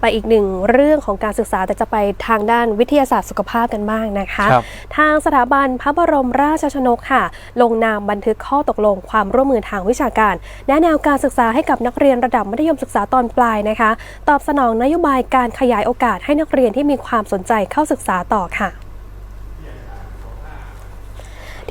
ไปอีกหนึ่งเรื่องของการศึกษาแต่จะไปทางด้านวิทยาศาสตร์สุขภาพกันบ้างนะคะครับทางสถาบันพระบรมราชชนกค่ะ ลงนามบันทึกข้อตกลงความร่วมมือทางวิชาการ แนะแนวการศึกษาให้กับนักเรียนระดับมัธยมศึกษาตอนปลายนะคะ ตอบสนองนโยบายการขยายโอกาสให้นักเรียนที่มีความสนใจเข้าศึกษาต่อค่ะ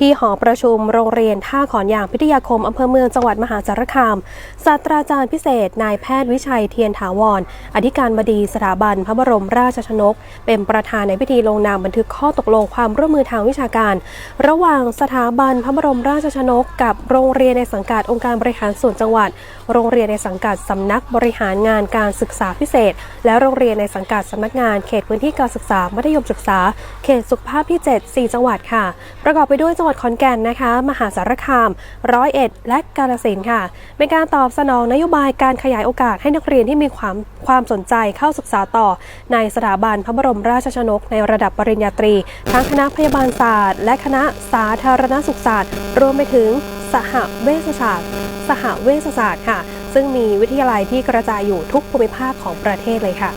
ที่หอประชุมโรงเรียนท่าขอนยางพิทยาคมอำเภอเมืองจังหวัดมหาสารคามศาสตราจารย์พิเศษ นายแพทย์วิชัยเทียนถาวรอธิการบดีสถาบันพระบรมราชชนก เป็นประธานในพิธีลงนามบันทึกข้อตกลงความร่วมมือทางวิชาการ ระหว่างสถาบันพระบรมราชชนก กับโรงเรียนในสังกัดองค์การบริหารส่วนจังหวัด โรงเรียนในสังกัดสำนักบริหารงานการศึกษาพิเศษ และโรงเรียนในสังกัดสำนักงานเขตพื้นที่การศึกษามัธยมศึกษา เขตสุขภาพที่ 7 4 จังหวัดค่ะ ประกอบไปด้วยจังหวัดขอนแก่นนะคะ มหาสารคาม ร้อยเอ็ด และกาฬสินค่ะ เป็นการตอบสนองนโยบายการขยายโอกาสให้นักเรียนที่มีความความสนใจเข้าศึกษาต่อ ในสถาบันพระบรมราชชนก ในระดับปริญญาตรี ทั้งคณะพยาบาลศาสตร์ และคณะสาธารณสุขศาสตร์ รวมไปถึงสหเวชศาสตร์ สหเวชศาสตร์ค่ะ ซึ่งมีวิทยาลัยที่กระจายอยู่ทุกภูมิภาคของประเทศเลยค่ะ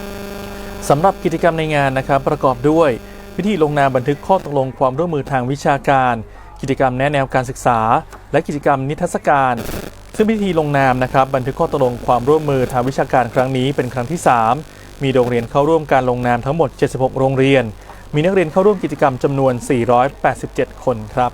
สำหรับกิจกรรมในงานนะครับประกอบด้วย พิธีลงนามบันทึกข้อตกลงความร่วมมือทางวิชาการ กิจกรรมแนะแนวการศึกษา และกิจกรรมนิทรรศการ ซึ่งพิธีลงนามนะครับบันทึกข้อตกลงความร่วมมือทางวิชาการครั้งนี้เป็นครั้งที่ 3 มีโรงเรียนเข้าร่วมการลงนามทั้งหมด 76 โรงเรียน มีนักเรียนเข้าร่วมกิจกรรมจำนวน 487 คนครับ